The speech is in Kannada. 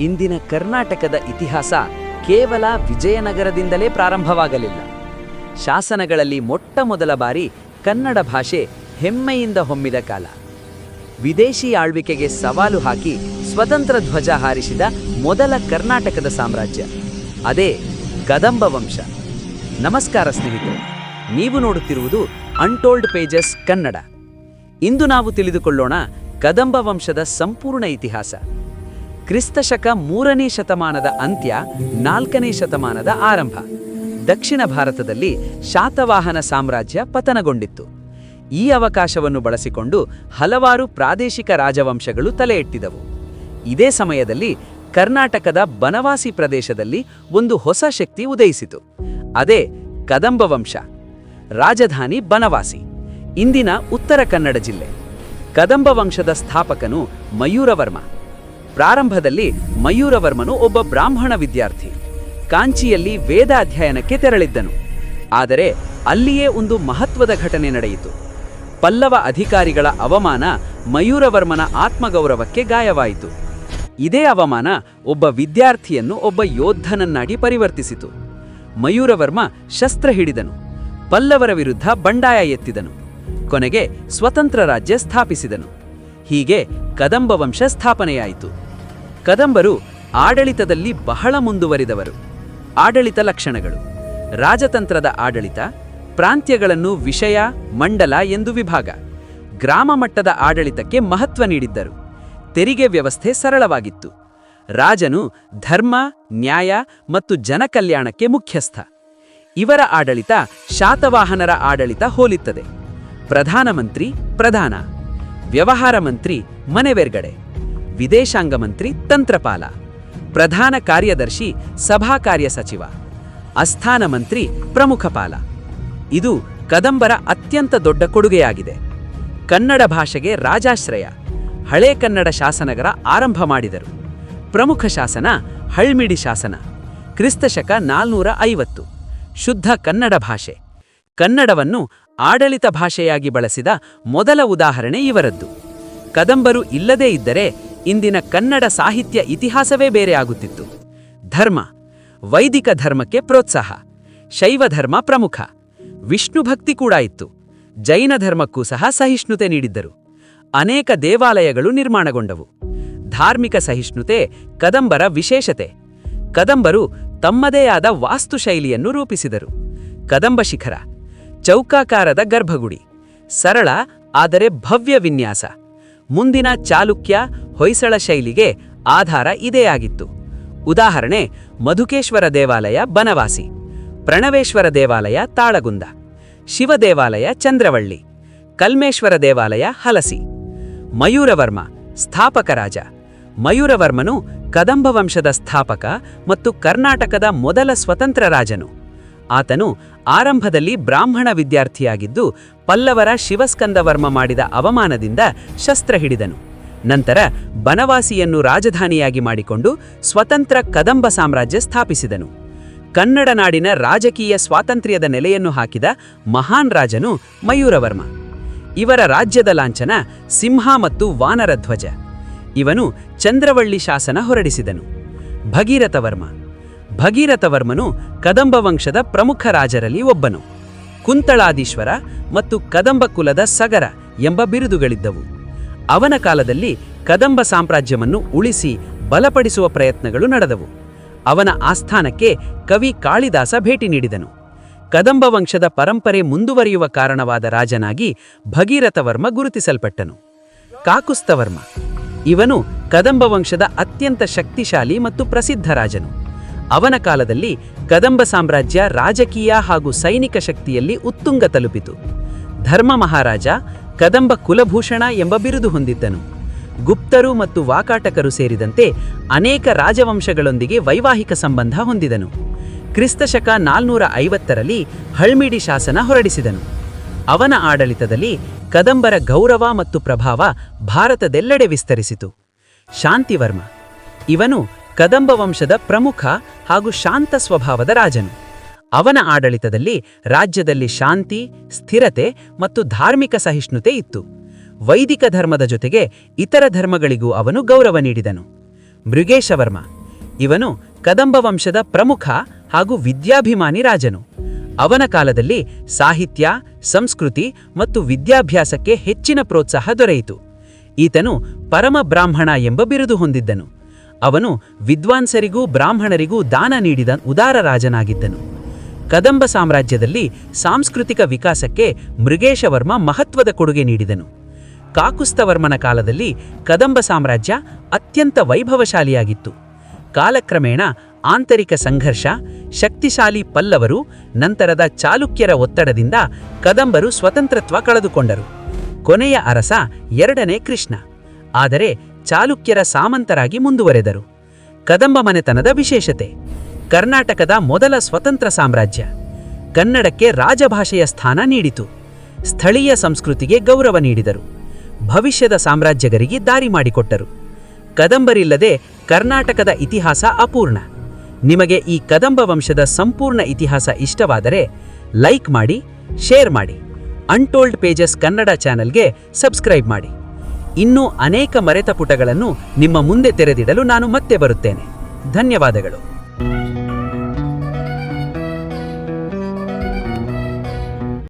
ಇಂದಿನ ಕರ್ನಾಟಕದ ಇತಿಹಾಸ ಕೇವಲ ವಿಜಯನಗರದಿಂದಲೇ ಪ್ರಾರಂಭವಾಗಲಿಲ್ಲ. ಶಾಸನಗಳಲ್ಲಿ ಮೊಟ್ಟ ಮೊದಲ ಬಾರಿ ಕನ್ನಡ ಭಾಷೆ ಹೆಮ್ಮೆಯಿಂದ ಹೊಮ್ಮಿದ ಕಾಲ. ವಿದೇಶಿ ಆಳ್ವಿಕೆಗೆ ಸವಾಲು ಹಾಕಿ ಸ್ವತಂತ್ರ ಧ್ವಜ ಹಾರಿಸಿದ ಮೊದಲ ಕರ್ನಾಟಕದ ಸಾಮ್ರಾಜ್ಯ. ಅದೇ ಕದಂಬ ವಂಶ. ನಮಸ್ಕಾರ ಸ್ನೇಹಿತರೆ, ನೀವು ನೋಡುತ್ತಿರುವುದು ಅನ್ಟೋಲ್ಡ್ ಪೇಜಸ್ ಕನ್ನಡ. ಇಂದು ನಾವು ತಿಳಿದುಕೊಳ್ಳೋಣ ಕದಂಬ ವಂಶದ ಸಂಪೂರ್ಣ ಇತಿಹಾಸ. ಕ್ರಿಸ್ತಶಕ ಮೂರನೇ ಶತಮಾನದ ಅಂತ್ಯ, ನಾಲ್ಕನೇ ಶತಮಾನದ ಆರಂಭ. ದಕ್ಷಿಣ ಭಾರತದಲ್ಲಿ ಶಾತವಾಹನ ಸಾಮ್ರಾಜ್ಯ ಪತನಗೊಂಡಿತ್ತು. ಈ ಅವಕಾಶವನ್ನು ಬಳಸಿಕೊಂಡು ಹಲವಾರು ಪ್ರಾದೇಶಿಕ ರಾಜವಂಶಗಳು ತಲೆ ಎತ್ತಿದವು ಇದೇ ಸಮಯದಲ್ಲಿ ಕರ್ನಾಟಕದ ಬನವಾಸಿ ಪ್ರದೇಶದಲ್ಲಿ ಒಂದು ಹೊಸ ಶಕ್ತಿ ಉದಯಿಸಿತು. ಅದೇ ಕದಂಬ ವಂಶ. ರಾಜಧಾನಿ ಬನವಾಸಿ. ಇಂದಿನ ಉತ್ತರ ಕನ್ನಡ ಜಿಲ್ಲೆ. ಕದಂಬ ವಂಶದ ಸ್ಥಾಪಕನು ಮಯೂರವರ್ಮ. ಪ್ರಾರಂಭದಲ್ಲಿ ಮಯೂರವರ್ಮನು ಒಬ್ಬ ಬ್ರಾಹ್ಮಣ ವಿದ್ಯಾರ್ಥಿ. ಕಾಂಚಿಯಲ್ಲಿ ವೇದ ಅಧ್ಯಯನಕ್ಕೆ ತೆರಳಿದ್ದನು. ಆದರೆ ಅಲ್ಲಿಯೇ ಒಂದು ಮಹತ್ವದ ಘಟನೆ ನಡೆಯಿತು. ಪಲ್ಲವ ಅಧಿಕಾರಿಗಳ ಅವಮಾನ ಮಯೂರವರ್ಮನ ಆತ್ಮಗೌರವಕ್ಕೆ ಗಾಯವಾಯಿತು. ಇದೇ ಅವಮಾನ ಒಬ್ಬ ವಿದ್ಯಾರ್ಥಿಯನ್ನು ಒಬ್ಬ ಯೋಧನನ್ನಾಗಿ ಪರಿವರ್ತಿಸಿತು. ಮಯೂರವರ್ಮ ಶಸ್ತ್ರ ಹಿಡಿದನು. ಪಲ್ಲವರ ವಿರುದ್ಧ ಬಂಡಾಯ ಎತ್ತಿದನು. ಕೊನೆಗೆ ಸ್ವತಂತ್ರ ರಾಜ್ಯ ಸ್ಥಾಪಿಸಿದನು. ಹೀಗೆ ಕದಂಬ ವಂಶ ಸ್ಥಾಪನೆಯಾಯಿತು. ಕದಂಬರು ಆಡಳಿತದಲ್ಲಿ ಬಹಳ ಮುಂದುವರಿದವರು. ಆಡಳಿತ ಲಕ್ಷಣಗಳು. ರಾಜತಂತ್ರದ ಆಡಳಿತ, ಪ್ರಾಂತ್ಯಗಳನ್ನು ವಿಷಯ, ಮಂಡಲ ಎಂದು ವಿಭಾಗ. ಗ್ರಾಮ ಮಟ್ಟದ ಆಡಳಿತಕ್ಕೆ ಮಹತ್ವ ನೀಡಿದ್ದರು. ತೆರಿಗೆ ವ್ಯವಸ್ಥೆ ಸರಳವಾಗಿತ್ತು. ರಾಜನು ಧರ್ಮ, ನ್ಯಾಯ ಮತ್ತು ಜನಕಲ್ಯಾಣಕ್ಕೆ ಮುಖ್ಯಸ್ಥ. ಇವರ ಆಡಳಿತ ಶಾತವಾಹನರ ಆಡಳಿತ ಹೋಲಿತ್ತದೆ. ಪ್ರಧಾನಮಂತ್ರಿ ಪ್ರಧಾನ. ವ್ಯವಹಾರ ಮಂತ್ರಿ ಮನೆವೆರ್ಗಡೆ ವಿದೇಶಾಂಗ ಮಂತ್ರಿ ತಂತ್ರಪಾಲ. ಪ್ರಧಾನ ಕಾರ್ಯದರ್ಶಿ, ಸಭಾ ಕಾರ್ಯ ಸಚಿವ. ಅಸ್ಥಾನ ಮಂತ್ರಿ, ಪ್ರಮುಖ ಪಾಲ. ಇದು ಕದಂಬರ ಅತ್ಯಂತ ದೊಡ್ಡ ಕೊಡುಗೆಯಾಗಿದೆ. ಕನ್ನಡ ಭಾಷೆಗೆ ರಾಜಾಶ್ರಯ. ಹಳೆ ಕನ್ನಡ ಶಾಸನಗರ ಆರಂಭ ಮಾಡಿದರು. ಪ್ರಮುಖ ಶಾಸನ ಹಳ್ಮಿಡಿ ಶಾಸನ. ಕ್ರಿಸ್ತಶಕ ನಾಲ್ನೂರ ಐವತ್ತು. ಶುದ್ಧ ಕನ್ನಡ ಭಾಷೆ. ಕನ್ನಡವನ್ನು ಆಡಳಿತ ಭಾಷೆಯಾಗಿ ಬಳಸಿದ ಮೊದಲ ಉದಾಹರಣೆ ಇವರದ್ದು. ಕದಂಬರು ಇಲ್ಲದೇ ಇದ್ದರೆ ಇಂದಿನ ಕನ್ನಡ ಸಾಹಿತ್ಯ ಇತಿಹಾಸವೇ ಬೇರೆ ಆಗುತ್ತಿತ್ತು. ಧರ್ಮ, ವೈದಿಕ ಧರ್ಮಕ್ಕೆ ಪ್ರೋತ್ಸಾಹ, ಶೈವ ಧರ್ಮ ಪ್ರಮುಖ, ವಿಷ್ಣು ಭಕ್ತಿ ಕೂಡ ಇತ್ತು. ಜೈನ ಧರ್ಮಕ್ಕೂ ಸಹ ಸಹಿಷ್ಣುತೆ ನೀಡಿದ್ದರು. ಅನೇಕ ದೇವಾಲಯಗಳು ನಿರ್ಮಾಣಗೊಂಡವು. ಧಾರ್ಮಿಕ ಸಹಿಷ್ಣುತೆ ಕದಂಬರ ವಿಶೇಷತೆ. ಕದಂಬರು ತಮ್ಮದೇ ಆದ ವಾಸ್ತುಶೈಲಿಯನ್ನು ರೂಪಿಸಿದರು. ಕದಂಬ ಶಿಖರ, ಚೌಕಾಕಾರದ ಗರ್ಭಗುಡಿ, ಸರಳ ಆದರೆ ಭವ್ಯ ವಿನ್ಯಾಸ. ಮುಂದಿನ ಚಾಲುಕ್ಯ ಹೊಯ್ಸಳ ಶೈಲಿಗೆ ಆಧಾರ ಇದೇ ಆಗಿತ್ತು ಉದಾಹರಣೆ, ಮಧುಕೇಶ್ವರ ದೇವಾಲಯ ಬನವಾಸಿ, ಪ್ರಣವೇಶ್ವರ ದೇವಾಲಯ ತಾಳಗುಂದ, ಶಿವ ದೇವಾಲಯ ಚಂದ್ರವಳ್ಳಿ, ಕಲ್ಮೇಶ್ವರ ದೇವಾಲಯ ಹಲಸಿ, ಮಯೂರವರ್ಮ ಸ್ಥಾಪಕ ರಾಜ, ಮಯೂರವರ್ಮನು ಕದಂಬ ವಂಶದ ಸ್ಥಾಪಕ ಮತ್ತು ಕರ್ನಾಟಕದ ಮೊದಲ ಸ್ವತಂತ್ರ ರಾಜನು. ಆತನು ಆರಂಭದಲ್ಲಿ ಬ್ರಾಹ್ಮಣ ವಿದ್ಯಾರ್ಥಿಯಾಗಿದ್ದು ಪಲ್ಲವರ ಶಿವಸ್ಕಂದವರ್ಮ ಮಾಡಿದ ಅವಮಾನದಿಂದ ಶಸ್ತ್ರ ಹಿಡಿದನು. ನಂತರ ಬನವಾಸಿಯನ್ನು ರಾಜಧಾನಿಯಾಗಿ ಮಾಡಿಕೊಂಡು ಸ್ವತಂತ್ರ ಕದಂಬ ಸಾಮ್ರಾಜ್ಯ ಸ್ಥಾಪಿಸಿದನು. ಕನ್ನಡ ನಾಡಿನ ರಾಜಕೀಯ ಸ್ವಾತಂತ್ರ್ಯದ ನೆಲೆಯನ್ನು ಹಾಕಿದ ಮಹಾನ್ ರಾಜನು ಮಯೂರವರ್ಮ. ಇವರ ರಾಜ್ಯದ ಲಾಂಛನ ಸಿಂಹ ಮತ್ತು ವಾನರ ಧ್ವಜ. ಇವನು ಚಂದ್ರವಳ್ಳಿ ಶಾಸನ ಹೊರಡಿಸಿದನು. ಭಗೀರಥವರ್ಮ. ಭಗೀರಥವರ್ಮನು ಕದಂಬ ವಂಶದ ಪ್ರಮುಖ ರಾಜರಲ್ಲಿ ಒಬ್ಬನು. ಕುಂತಳಾದೀಶ್ವರ ಮತ್ತು ಕದಂಬ ಕುಲದ ಸಗರ ಎಂಬ ಬಿರುದುಗಳಿದ್ದವು. ಅವನ ಕಾಲದಲ್ಲಿ ಕದಂಬ ಸಾಮ್ರಾಜ್ಯವನ್ನು ಉಳಿಸಿ ಬಲಪಡಿಸುವ ಪ್ರಯತ್ನಗಳು ನಡೆದವು. ಅವನ ಆಸ್ಥಾನಕ್ಕೆ ಕವಿ ಕಾಳಿದಾಸ ಭೇಟಿ ನೀಡಿದನು. ಕದಂಬ ವಂಶದ ಪರಂಪರೆ ಮುಂದುವರಿಯುವ ಕಾರಣವಾದ ರಾಜನಾಗಿ ಭಗೀರಥವರ್ಮ ಗುರುತಿಸಲ್ಪಟ್ಟನು. ಕಾಕುಸ್ತವರ್ಮ. ಇವನು ಕದಂಬ ವಂಶದ ಅತ್ಯಂತ ಶಕ್ತಿಶಾಲಿ ಮತ್ತು ಪ್ರಸಿದ್ಧ ರಾಜನು. ಅವನ ಕಾಲದಲ್ಲಿ ಕದಂಬ ಸಾಮ್ರಾಜ್ಯ ರಾಜಕೀಯ ಹಾಗೂ ಸೈನಿಕ ಶಕ್ತಿಯಲ್ಲಿ ಉತ್ತುಂಗ ತಲುಪಿತು. ಧರ್ಮ ಮಹಾರಾಜ ಕದಂಬ ಕುಲಭೂಷಣ ಎಂಬ ಬಿರುದು ಹೊಂದಿದ್ದನು. ಗುಪ್ತರು ಮತ್ತು ವಾಕಾಟಕರು ಸೇರಿದಂತೆ ಅನೇಕ ರಾಜವಂಶಗಳೊಂದಿಗೆ ವೈವಾಹಿಕ ಸಂಬಂಧ ಹೊಂದಿದನು. ಕ್ರಿಸ್ತಶಕ ನಾಲ್ನೂರ ಐವತ್ತರಲ್ಲಿ ಹಳ್ಮಿಡಿ ಶಾಸನ ಹೊರಡಿಸಿದನು. ಅವನ ಆಡಳಿತದಲ್ಲಿ ಕದಂಬರ ಗೌರವ ಮತ್ತು ಪ್ರಭಾವ ಭಾರತದೆಲ್ಲೆಡೆ ವಿಸ್ತರಿಸಿತು. ಶಾಂತಿವರ್ಮ. ಇವನು ಕದಂಬ ವಂಶದ ಪ್ರಮುಖ ಹಾಗೂ ಶಾಂತ ಸ್ವಭಾವದ ರಾಜನು. ಅವನ ಆಡಳಿತದಲ್ಲಿ ರಾಜ್ಯದಲ್ಲಿ ಶಾಂತಿ, ಸ್ಥಿರತೆ ಮತ್ತು ಧಾರ್ಮಿಕ ಸಹಿಷ್ಣುತೆ ಇತ್ತು. ವೈದಿಕ ಧರ್ಮದ ಜೊತೆಗೆ ಇತರ ಧರ್ಮಗಳಿಗೂ ಅವನು ಗೌರವ ನೀಡಿದನು. ಮೃಗೇಶವರ್ಮ, ಇವನು ಕದಂಬ ವಂಶದ ಪ್ರಮುಖ ಹಾಗೂ ವಿದ್ಯಾಭಿಮಾನಿ ರಾಜನು. ಅವನ ಕಾಲದಲ್ಲಿ ಸಾಹಿತ್ಯ, ಸಂಸ್ಕೃತಿ ಮತ್ತು ವಿದ್ಯಾಭ್ಯಾಸಕ್ಕೆ ಹೆಚ್ಚಿನ ಪ್ರೋತ್ಸಾಹ ದೊರೆಯಿತು. ಈತನು ಪರಮ ಬ್ರಾಹ್ಮಣ ಎಂಬ ಬಿರುದು ಹೊಂದಿದ್ದನು. ಅವನು ವಿದ್ವಾಂಸರಿಗೂ ಬ್ರಾಹ್ಮಣರಿಗೂ ದಾನ ನೀಡಿದ ಉದಾರ ರಾಜನಾಗಿದ್ದನು. ಕದಂಬ ಸಾಮ್ರಾಜ್ಯದಲ್ಲಿ ಸಾಂಸ್ಕೃತಿಕ ವಿಕಾಸಕ್ಕೆ ಮೃಗೇಶವರ್ಮ ಮಹತ್ವದ ಕೊಡುಗೆ ನೀಡಿದನು. ಕಾಕುಸ್ತವರ್ಮನ ಕಾಲದಲ್ಲಿ ಕದಂಬ ಸಾಮ್ರಾಜ್ಯ ಅತ್ಯಂತ ವೈಭವಶಾಲಿಯಾಗಿತ್ತು. ಕಾಲಕ್ರಮೇಣ ಆಂತರಿಕ ಸಂಘರ್ಷ, ಶಕ್ತಿಶಾಲಿ ಪಲ್ಲವರು, ನಂತರದ ಚಾಲುಕ್ಯರ ಒತ್ತಡದಿಂದ ಕದಂಬರು ಸ್ವತಂತ್ರತ್ವ ಕಳೆದುಕೊಂಡರು. ಕೊನೆಯ ಅರಸ ಎರಡನೇ ಕೃಷ್ಣ. ಆದರೆ ಚಾಲುಕ್ಯರ ಸಾಮಂತರಾಗಿ ಮುಂದುವರೆದರು. ಕದಂಬ ಮನೆತನದ ವಿಶೇಷತೆ. ಕರ್ನಾಟಕದ ಮೊದಲ ಸ್ವತಂತ್ರ ಸಾಮ್ರಾಜ್ಯ. ಕನ್ನಡಕ್ಕೆ ರಾಜಭಾಷೆಯ ಸ್ಥಾನ ನೀಡಿತು. ಸ್ಥಳೀಯ ಸಂಸ್ಕೃತಿಗೆ ಗೌರವ ನೀಡಿದರು. ಭವಿಷ್ಯದ ಸಾಮ್ರಾಜ್ಯಗರಿಗೆ ದಾರಿ ಮಾಡಿಕೊಟ್ಟರು. ಕದಂಬರಿಲ್ಲದೆ ಕರ್ನಾಟಕದ ಇತಿಹಾಸ ಅಪೂರ್ಣ. ನಿಮಗೆ ಈ ಕದಂಬ ವಂಶದ ಸಂಪೂರ್ಣ ಇತಿಹಾಸ ಇಷ್ಟವಾದರೆ ಲೈಕ್ ಮಾಡಿ, ಶೇರ್ ಮಾಡಿ. ಅನ್ಟೋಲ್ಡ್ ಪೇಜಸ್ ಕನ್ನಡ ಚಾನೆಲ್ಗೆ ಸಬ್ಸ್ಕ್ರೈಬ್ ಮಾಡಿ. ಇನ್ನೂ ಅನೇಕ ಮರೆತ ಪುಟಗಳನ್ನು ನಿಮ್ಮ ಮುಂದೆ ತೆರೆದಿಡಲು ನಾನು ಮತ್ತೆ ಬರುತ್ತೇನೆ. ಧನ್ಯವಾದಗಳು.